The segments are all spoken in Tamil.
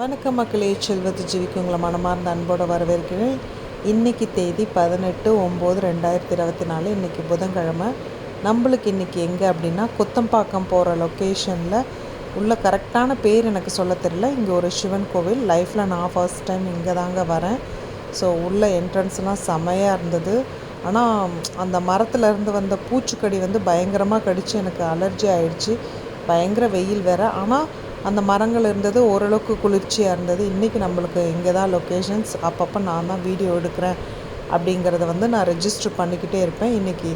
வணக்கம் மக்களே செல்வத்து ஜீவிக்கு உங்களை மனமார்ந்த அன்போடு வரவேற்கிறேன். இன்றைக்கி தேதி பதினெட்டு ஒம்பது ரெண்டாயிரத்தி இருபத்தி நாலு. இன்றைக்கி புதன்கிழமை. நம்மளுக்கு இன்றைக்கி எங்கே அப்படின்னா கொத்தம்பாக்கம் போகிற லொக்கேஷனில் உள்ள கரெக்டான பேர் எனக்கு சொல்ல தெரியல. இங்கே ஒரு சிவன் கோவில். லைஃப்பில் நான் ஃபர்ஸ்ட் டைம் இங்கே தாங்க வரேன். ஸோ உள்ள என்ட்ரன்ஸ்லாம் செமையாக இருந்தது. ஆனால் அந்த மரத்துலேருந்து வந்த பூச்சிக்கடி வந்து பயங்கரமாக கடித்து எனக்கு அலர்ஜி ஆயிடுச்சு. பயங்கர வெயில் வேறு. ஆனால் அந்த மரங்கள் இருந்தது ஓரளவுக்கு குளிர்ச்சியாக இருந்தது. இன்றைக்கி நம்மளுக்கு இங்கே தான் லொக்கேஷன்ஸ் அப்பப்போ நான் தான் வீடியோ எடுக்கிறேன் அப்படிங்கிறத வந்து நான் ரெஜிஸ்டர் பண்ணிக்கிட்டே இருப்பேன். இன்றைக்கி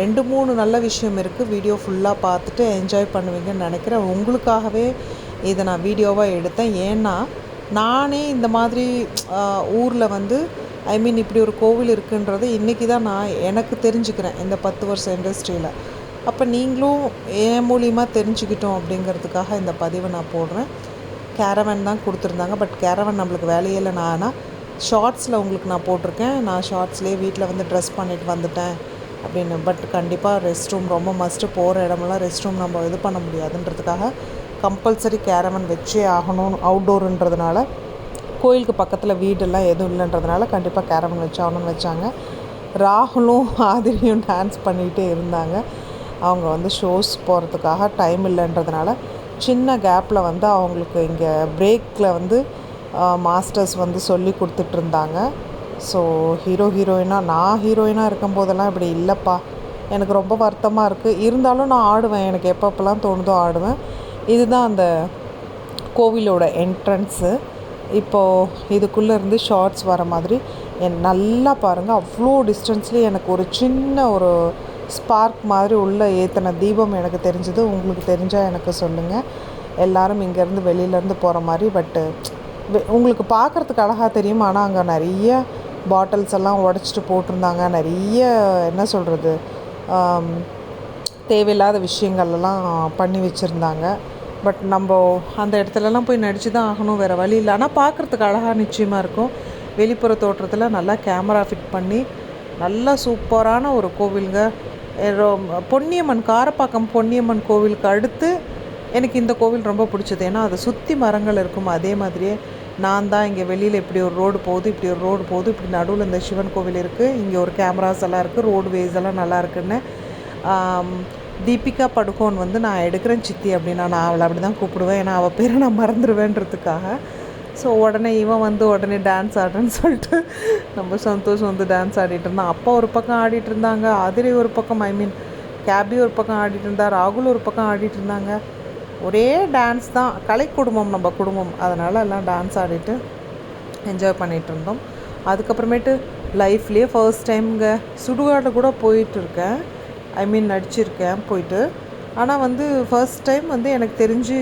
ரெண்டு மூணு நல்ல விஷயம் இருக்குது வீடியோ ஃபுல்லாக பார்த்துட்டு என்ஜாய் பண்ணுவீங்கன்னு நினைக்கிறேன். உங்களுக்காகவே இதை நான் வீடியோவாக எடுத்தேன். ஏன்னா நானே இந்த மாதிரி ஊரில் வந்து ஐ மீன் இப்படி ஒரு கோவில் இருக்குன்றது இன்றைக்கி தான் நான் எனக்கு தெரிஞ்சுக்கிறேன். இந்த பத்து வருஷம் இண்டஸ்ட்ரியில் அப்போ நீங்களும் என் மூலியமாக தெரிஞ்சுக்கிட்டோம் அப்படிங்கிறதுக்காக இந்த பதிவை நான் போடுறேன். கேரவன் தான் கொடுத்துருந்தாங்க. பட் கேரவன் நம்மளுக்கு வேலையே நான் ஆனால் ஷார்ட்ஸில் உங்களுக்கு நான் போட்டிருக்கேன். நான் ஷார்ட்ஸ்லேயே வீட்டில் வந்து ட்ரெஸ் பண்ணிட்டு வந்துட்டேன் அப்படின்னு. பட் கண்டிப்பாக ரெஸ்ட் ரூம் ரொம்ப மஸ்ட்டு போகிற இடமெல்லாம் ரெஸ்ட் ரூம் நம்ம இது பண்ண முடியாதுன்றதுக்காக கம்பல்சரி கேரவன் வச்சே ஆகணும் அவுட்டோருன்றதுனால கோயிலுக்கு பக்கத்தில் வீடெல்லாம் எதுவும் இல்லைன்றதுனால கண்டிப்பாக கேரவன் வச்சாகணும்னு வச்சாங்க. ராகுலும் ஆதிரியும் டான்ஸ் பண்ணிகிட்டே இருந்தாங்க. அவங்க வந்து ஷோஸ் போகிறதுக்காக டைம் இல்லைன்றதுனால சின்ன கேப்பில் வந்து அவங்களுக்கு இங்கே பிரேக்கில் வந்து மாஸ்டர்ஸ் வந்து சொல்லி கொடுத்துட்ருந்தாங்க. ஸோ ஹீரோ ஹீரோயினாக நான் ஹீரோயினாக இருக்கும்போதெல்லாம் இப்படி இல்லைப்பா. எனக்கு ரொம்ப வருத்தமாக இருக்குது இருந்தாலும் நான் ஆடுவேன். எனக்கு எப்பப்பெல்லாம் தோணுதோ ஆடுவேன். இதுதான் அந்த கோவிலோட என்ட்ரன்ஸு இப்போது இதுக்குள்ளே இருந்து ஷார்ட்ஸ் வர மாதிரி என் நல்லா பாருங்கள் அவ்வளோ டிஸ்டன்ஸ்லேயே எனக்கு ஒரு சின்ன ஒரு ஸ்பார்க் மாதிரி உள்ளே ஏற்றின தீபம் எனக்கு தெரிஞ்சது. உங்களுக்கு தெரிஞ்சால் எனக்கு சொல்லுங்கள் எல்லோரும் இங்கேருந்து வெளியிலேருந்து போகிற மாதிரி பட்டு உங்களுக்கு பார்க்குறதுக்கு அழகாக தெரியும். ஆனால் அங்கே நிறைய பாட்டில்ஸ் எல்லாம் உடச்சிட்டு போட்டிருந்தாங்க. நிறைய என்ன சொல்கிறது தேவையில்லாத விஷயங்கள்லாம் பண்ணி வச்சுருந்தாங்க. பட் நம்ம அந்த இடத்துலலாம் போய் நடித்து தான் ஆகணும். வேறு வழி இல்லை. ஆனால் பார்க்குறதுக்கு அழகாக நிச்சயமாக இருக்கும். வெளிப்புற தோற்றத்தில் நல்லா கேமரா ஃபிட் பண்ணி நல்லா சூப்பரான ஒரு கோவிலுங்க. பொன்னியம்மன் காரப்பாக்கம் பொன்னியம்மன் கோவிலுக்கு அடுத்து எனக்கு இந்த கோவில் ரொம்ப பிடிச்சது. ஏன்னா அதை சுற்றி மரங்கள் இருக்கும். அதே மாதிரியே நான் தான் இங்கே வெளியில் இப்படி ஒரு ரோடு போகுது இப்படி ஒரு ரோடு போகுது இப்படி நடுவில் இந்த சிவன் கோவில் இருக்குது இங்கே ஒரு கேமராஸ் எல்லாம் இருக்குது ரோடு வேஸ் எல்லாம் நல்லா இருக்குன்னு. தீபிகா படுகோன் வந்து நான் எடுக்கிறேன் சித்தி அப்படின்னா நான் அவளை அப்படி தான் கூப்பிடுவேன். ஏன்னா அவள் பேரை நான் மறந்துடுவேன்றதுக்காக. ஸோ உடனே இவன் வந்து உடனே டான்ஸ் ஆடுறேன்னு சொல்லிட்டு நம்ம சந்தோஷம் வந்து டான்ஸ் ஆடிட்டு இருந்தான். அப்பா ஒரு பக்கம் ஆடிட்டு இருந்தாங்க அதிரி ஒரு பக்கம் ஐ மீன் கேபி ஒரு பக்கம் ஆடிட்டு இருந்தா ராகுல் ஒரு பக்கம் ஆடிட்டு இருந்தாங்க. ஒரே டான்ஸ் தான் கலை குடும்பம் நம்ம குடும்பம். அதனால் எல்லாம் டான்ஸ் ஆடிட்டு என்ஜாய் பண்ணிகிட்டு இருந்தோம். அதுக்கப்புறமேட்டு லைஃப்லேயே ஃபர்ஸ்ட் டைம்ங்க சுடுகாடு கூட போயிட்டுருக்கேன் ஐ மீன் நடிச்சிருக்கேன் போயிட்டு. ஆனால் வந்து ஃபர்ஸ்ட் டைம் வந்து எனக்கு தெரிஞ்சு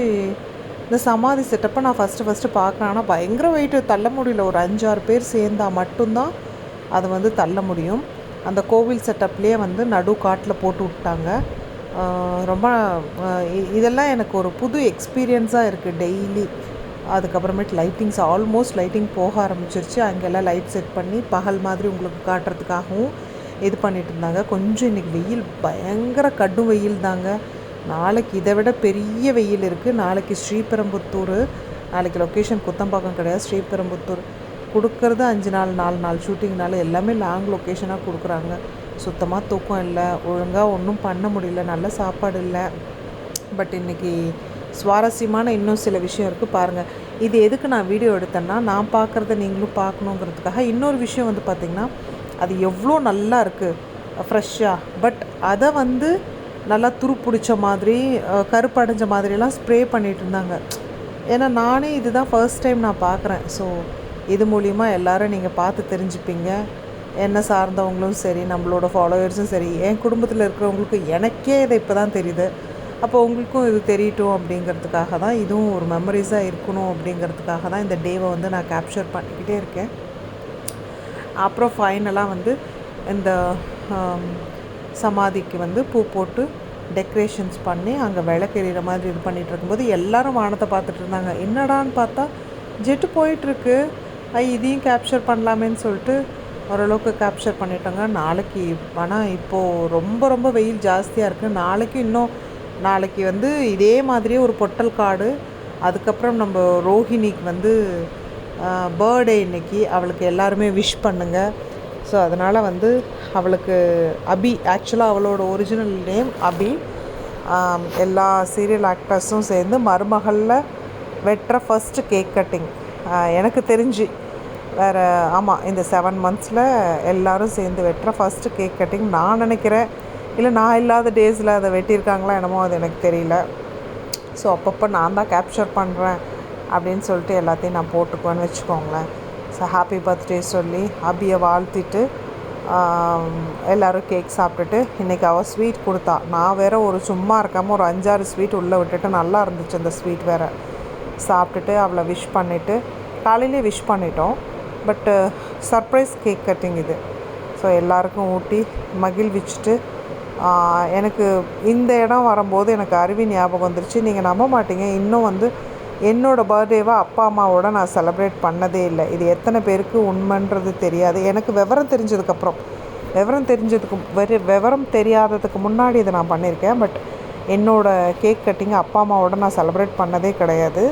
இந்த சமாதி செட்டப்பை நான் ஃபஸ்ட்டு ஃபஸ்ட்டு பார்க்குறேன். ஆனால் பயங்கர வெயிட்டு தள்ள முடியல. ஒரு அஞ்சாறு பேர் சேர்ந்தால் மட்டும்தான் அதை வந்து தள்ள முடியும். அந்த கோவில் செட்டப்லேயே வந்து நடு காட்டில் போட்டு விட்டாங்க. ரொம்ப இதெல்லாம் எனக்கு ஒரு புது எக்ஸ்பீரியன்ஸாக இருக்குது டெய்லி அதுக்கப்புறமேட்டு லைட்டிங்ஸ் ஆல்மோஸ்ட் லைட்டிங் போக ஆரம்பிச்சிருச்சு. அங்கெல்லாம் லைட் செட் பண்ணி பகல் மாதிரி உங்களுக்கு காட்டுறதுக்காகவும் இது பண்ணிகிட்டு இருந்தாங்க. கொஞ்சம் இன்றைக்கி வெயில் பயங்கர கடும் வெயில் தாங்க. நாளைக்கு இதை விட பெரிய வெயில் இருக்குது நாளைக்கு ஸ்ரீபெரும்புத்தூர் நாளைக்கு லொக்கேஷன் குத்தம்பாக்கம் கிடையாது. ஸ்ரீபெரும்புத்தூர் கொடுக்கறது அஞ்சு நாள் நாலு நாள் ஷூட்டிங்னால எல்லாமே லாங் லொக்கேஷனாக கொடுக்குறாங்க. சுத்தமாக தூக்கம் இல்லை. ஒழுங்காக ஒன்றும் பண்ண முடியல. நல்ல சாப்பாடு இல்லை. பட் இன்றைக்கி சுவாரஸ்யமான இன்னும் சில விஷயம் இருக்குது பாருங்கள் இது எதுக்கு நான் வீடியோ எடுத்தேன்னா நான் பார்க்குறத நீங்களும் பார்க்கணுங்கிறதுக்காக இன்னொரு விஷயம் வந்து பார்த்திங்கன்னா அது எவ்வளோ நல்லா இருக்குது ஃப்ரெஷ்ஷாக பட் அதை வந்து நல்லா துரு பிடிச்ச மாதிரி கருப்படைஞ்ச மாதிரிலாம் ஸ்ப்ரே பண்ணிகிட்டு இருந்தாங்க. ஏன்னா நானே இதுதான் ஃபர்ஸ்ட் டைம் நான் பார்க்குறேன் ஸோ இது மூலிமா எல்லோரும் நீங்கள் பார்த்து தெரிஞ்சுப்பீங்க. என்ன சார்ந்தவங்களும் சரி நம்மளோட ஃபாலோவர்ஸும் சரி என் குடும்பத்தில் இருக்கிறவங்களுக்கு எனக்கே இதை இப்போ தான் தெரியுது. அப்போ உங்களுக்கும் இது தெரியட்டும் அப்படிங்கிறதுக்காக தான் இதுவும் ஒரு மெமரிஸாக இருக்கணும் அப்படிங்கிறதுக்காக தான் இந்த டேவை வந்து நான் கேப்சர் பண்ணிக்கிட்டே இருக்கேன். அப்புறம் ஃபைனலாக வந்து இந்த சமாதிக்கு வந்து பூ போட்டு டெக்கரேஷன்ஸ் பண்ணி அங்கே விளக்கெறிகிற மாதிரி இது பண்ணிகிட்டு இருக்கும்போது எல்லோரும் வானத்தை பார்த்துட்டு இருந்தாங்க. என்னடான்னு பார்த்தா ஜெட்டு போயிட்டுருக்கு. ஐ இதையும் கேப்சர் பண்ணலாமேன்னு சொல்லிட்டு ஓரளவுக்கு கேப்சர் பண்ணிட்டாங்க. நாளைக்கு ஆனால் இப்போது ரொம்ப ரொம்ப வெயில் ஜாஸ்தியாக இருக்குது நாளைக்கு இன்னும் நாளைக்கு வந்து இதே மாதிரியே ஒரு பொட்டல் காடு. அதுக்கப்புறம் நம்ம ரோஹிணிக்கு வந்து பர்த்டே இன்னைக்கு. அவளுக்கு எல்லாருமே விஷ் பண்ணுங்க. ஸோ அதனால் வந்து அவளுக்கு அபி ஆக்சுவலாக அவளோட ஒரிஜினல் நேம் அபி. எல்லா சீரியல் ஆக்டர்ஸும் சேர்ந்து மருமகளில் வெட்டுற ஃபஸ்ட்டு கேக் கட்டிங் எனக்கு தெரிஞ்சு. வேறு ஆமாம் இந்த செவன் மந்த்ஸில் எல்லோரும் சேர்ந்து வெட்டுற ஃபஸ்ட்டு கேக் கட்டிங் நான் நினைக்கிறேன். இல்லை நான் இல்லாத டேஸில் அதை வெட்டியிருக்காங்களா என்னமோ அது எனக்கு தெரியல. ஸோ அப்பப்போ நான் தான் கேப்சர் பண்ணுறேன் அப்படின்னு சொல்லிட்டு எல்லாத்தையும் நான் போட்டுக்குவேன்னு வச்சுக்கோங்களேன். ஸோ ஹாப்பி பர்த்டே சொல்லி அபியை வாழ்த்திட்டு எல்லாரும் கேக் சாப்பிட்டுட்டு இன்றைக்கி அவள் ஸ்வீட் கொடுத்தா. நான் வேற ஒரு சும்மா இருக்காமல் ஒரு அஞ்சாறு ஸ்வீட் உள்ளே விட்டுட்டு நல்லா இருந்துச்சு அந்த ஸ்வீட் வேறு. சாப்பிட்டுட்டு அவளை விஷ் பண்ணிவிட்டு காலையிலே விஷ் பண்ணிட்டோம். பட்டு சர்ப்ரைஸ் கேக் கட்டிங் இது. ஸோ எல்லாருக்கும் ஊட்டி மகிழ்விச்சுட்டு எனக்கு இந்த இடம் வரும்போது எனக்கு அருவி ஞாபகம் வந்துருச்சு. நீங்கள் நம்ப மாட்டீங்க. இன்னும் வந்து என்னோடய பர்த்டேவை அப்பா அம்மாவோட நான் செலப்ரேட் பண்ணதே இல்லை. இது எத்தனை பேருக்கு உண்மைன்றது தெரியாது. எனக்கு விவரம் தெரிஞ்சதுக்கப்புறம் விவரம் தெரிஞ்சதுக்கு வெறு விவரம் தெரியாததுக்கு முன்னாடி இதை நான் பண்ணியிருக்கேன். பட் என்னோடய கேக் கட்டிங் அப்பா அம்மாவோட நான் செலப்ரேட் பண்ணதே கிடையாது.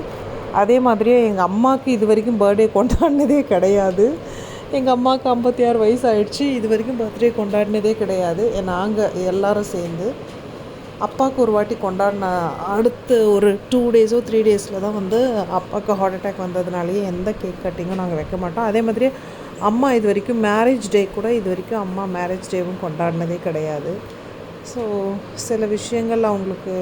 அதே மாதிரியே எங்கள் அம்மாவுக்கு இது வரைக்கும் பர்த்டே கொண்டாடினதே கிடையாது. எங்கள் அம்மாவுக்கு ஐம்பத்தி ஆறு வயசு ஆயிடுச்சு. இது வரைக்கும் பர்த்டே கொண்டாடினதே கிடையாது. நாங்கள் எல்லாரும் சேர்ந்து. அப்பாவுக்கு ஒரு வாட்டி கொண்டாடின அடுத்து ஒரு டூ டேஸோ த்ரீ டேஸில் தான் வந்து அப்பாவுக்கு ஹார்ட் அட்டாக் வந்ததுனாலேயே எந்த கேக் கட்டிங்கும் நாங்கள் வைக்க மாட்டோம். அதே மாதிரி அம்மா இது வரைக்கும் மேரேஜ் டே கூட இது வரைக்கும் அம்மா மேரேஜ் டேவும் கொண்டாடினதே கிடையாது. ஸோ சில விஷயங்கள் அவங்களுக்கு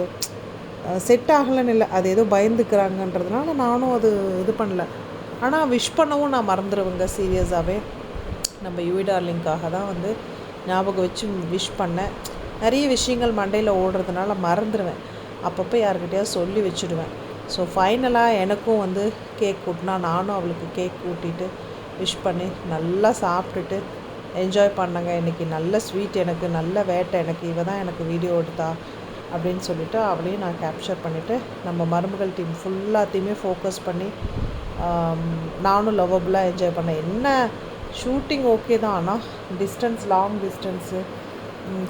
செட் ஆகலைன்னு இல்லை. அது ஏதோ பயந்துக்கிறாங்கன்றதுனால நானும் அது இது பண்ணல. ஆனால் விஷ் பண்ணவும் நான் மறந்துடுவேங்க சீரியஸாகவே நம்ம யூவி டார்லிங்காக தான் வந்து ஞாபகம் வச்சு விஷ் பண்ணேன். நிறைய விஷயங்கள் மண்டையில் ஓடுறதுனால மறந்துடுவேன் அப்பப்போ யாருக்கிட்டையாவது சொல்லி வச்சுடுவேன். ஸோ ஃபைனலாக எனக்கும் வந்து கேக் கூட்டினா நானும் அவளுக்கு கேக் கூட்டிட்டு விஷ் பண்ணி நல்லா சாப்பிட்டுட்டு என்ஜாய் பண்ணங்க. இன்றைக்கி நல்ல ஸ்வீட் எனக்கு நல்ல வேட்டை எனக்கு இவ தான் எனக்கு வீடியோ எடுத்தா அப்படின்னு சொல்லிவிட்டு அவளையும் நான் கேப்சர் பண்ணிவிட்டு நம்ம மருமகள் டீம் ஃபுல்லாத்தையுமே ஃபோக்கஸ் பண்ணி நானும் லவ்வபுளாக என்ஜாய் பண்ணேன். என்ன? ஷூட்டிங் ஓகே தான். ஆனால் டிஸ்டன்ஸ் லாங் டிஸ்டன்ஸு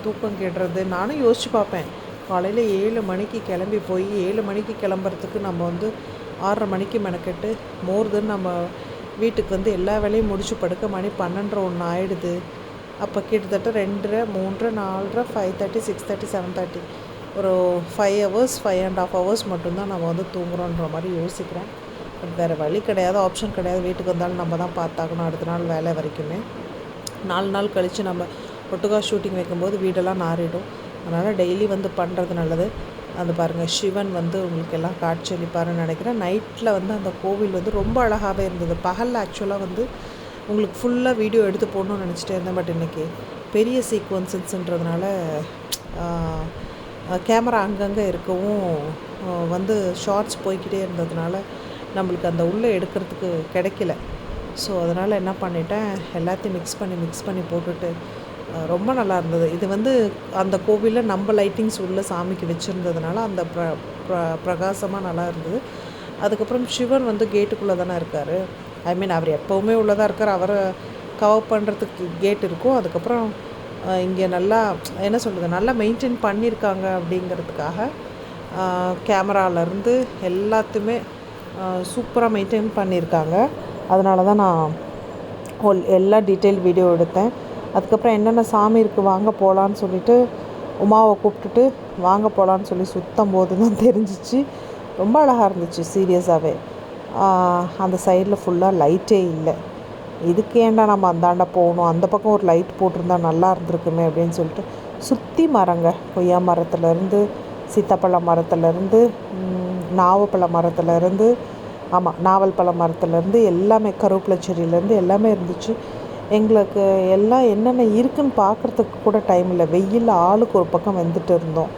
தூக்கம் கெடுறது. நானும் யோசிச்சு பார்ப்பேன். காலையில் ஏழு மணிக்கு கிளம்பி போய் ஏழு மணிக்கு கிளம்புறதுக்கு நம்ம வந்து ஆறரை மணிக்கு மெனக்கெட்டு மோர் தென் நம்ம வீட்டுக்கு வந்து எல்லா வேலையும் முடிச்சு படுக்க மணி பன்னெண்டரை ஒன்று ஆகிடுது அப்போ கிட்டத்தட்ட ரெண்டரை மூன்றரை நாலரை five thirty six thirty seven thirty ஒரு five hours five and half hours மட்டும்தான் நம்ம வந்து தூங்குறோன்ற மாதிரி யோசிக்கிறேன். பட் வேறு வழி கிடையாது ஆப்ஷன் கிடையாது. வீட்டுக்கு வந்தாலும் நம்ம தான் பார்த்தாக்கணும் அடுத்த நாள் வேலை வரைக்குமே. நாலு நாள் கழித்து நம்ம ஒட்டுக்கா ஷூட்டிங் வைக்கும்போது வீடெல்லாம் நாறிடும். அதனால் டெய்லி வந்து பண்ணுறது நல்லது. அது பாருங்கள் சிவன் வந்து உங்களுக்கு எல்லாம் காட்சி அளிப்பாருன்னு நினைக்கிறேன். நைட்டில் வந்து அந்த கோவில் வந்து ரொம்ப அழகாகவே இருந்தது. பகலில் ஆக்சுவலாக வந்து உங்களுக்கு ஃபுல்லாக வீடியோ எடுத்து போடணும்னு நினச்சிட்டே இருந்தேன். பட் இன்றைக்கி பெரிய சீக்வன்சஸ்ன்றதுனால கேமரா அங்கங்கே இருக்கவும் வந்து ஷார்ட்ஸ் போய்க்கிட்டே இருந்ததுனால நம்மளுக்கு அந்த உள்ளே எடுக்கிறதுக்கு கிடைக்கல. ஸோ அதனால் என்ன பண்ணிட்டேன் எல்லாத்தையும் மிக்ஸ் பண்ணி மிக்ஸ் பண்ணி போட்டுட்டு ரொம்ப நல்லா இருந்தது. இது வந்து அந்த கோவிலில் நம்ம லைட்டிங்ஸ் உள்ள சாமிக்கு வச்சுருந்ததுனால அந்த ப்ர ப்ர பிரகாசமாக நல்லா இருந்தது. அதுக்கப்புறம் சிவன் வந்து கேட்டுக்குள்ளே தானே இருக்கார். ஐ மீன் அவர் எப்போவுமே உள்ளதாக இருக்கார். அவரை கவர் பண்ணுறதுக்கு கேட் இருக்கும். அதுக்கப்புறம் இங்கே நல்லா என்ன சொல்கிறது நல்லா மெயின்டைன் பண்ணியிருக்காங்க அப்படிங்கிறதுக்காக கேமராலேருந்து எல்லாத்தையுமே சூப்பராக மெயின்டைன் பண்ணியிருக்காங்க அதனால தான் நான் எல்லா டீட்டெயில் வீடியோ எடுத்தேன். அதுக்கப்புறம் என்னென்ன சாமி இருக்குது வாங்க போகலான்னு சொல்லிட்டு உமாவை கூப்பிட்டுட்டு வாங்க போகலான்னு சொல்லி சுத்தம் போது தான் தெரிஞ்சிச்சு. ரொம்ப அழகாக இருந்துச்சு சீரியஸாகவே அந்த சைடில் ஃபுல்லாக லைட்டே இல்லை. இதுக்கு ஏன்டா நம்ம அந்தாண்ட போகணும்? அந்த பக்கம் ஒரு லைட் போட்டிருந்தா நல்லா இருந்திருக்குமே அப்படின்னு சொல்லிட்டு சுற்றி மரங்க. கொய்யா மரத்துலேருந்து சீத்தாப்பழ மரத்துலேருந்து நாவப்பழ மரத்துலேருந்து ஆமாம் நாவல் பழ மரத்துலேருந்து எல்லாமே கருவேப்பிலை செடியிலேருந்து எல்லாமே இருந்துச்சு. எங்களுக்கு எல்லாம் என்னென்ன இருக்குன்னு பார்க்குறதுக்கு கூட டைம் இல்லை. வெயில் ஆளுக்கு ஒரு பக்கம் வந்துட்டு இருந்தோம்.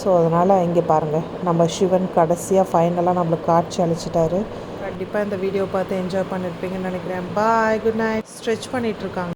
ஸோ அதனால் இங்கே பாருங்கள் நம்ம சிவன் கடைசியாக ஃபைனலாக நம்மளுக்கு காட்சி அழிச்சிட்டாரு கண்டிப்பாக இந்த வீடியோ பார்த்து என்ஜாய் பண்ணியிருப்பீங்கன்னு நினைக்கிறேன். பாய் குட் நைட் ஸ்ட்ரெச் பண்ணிகிட்ருக்காங்க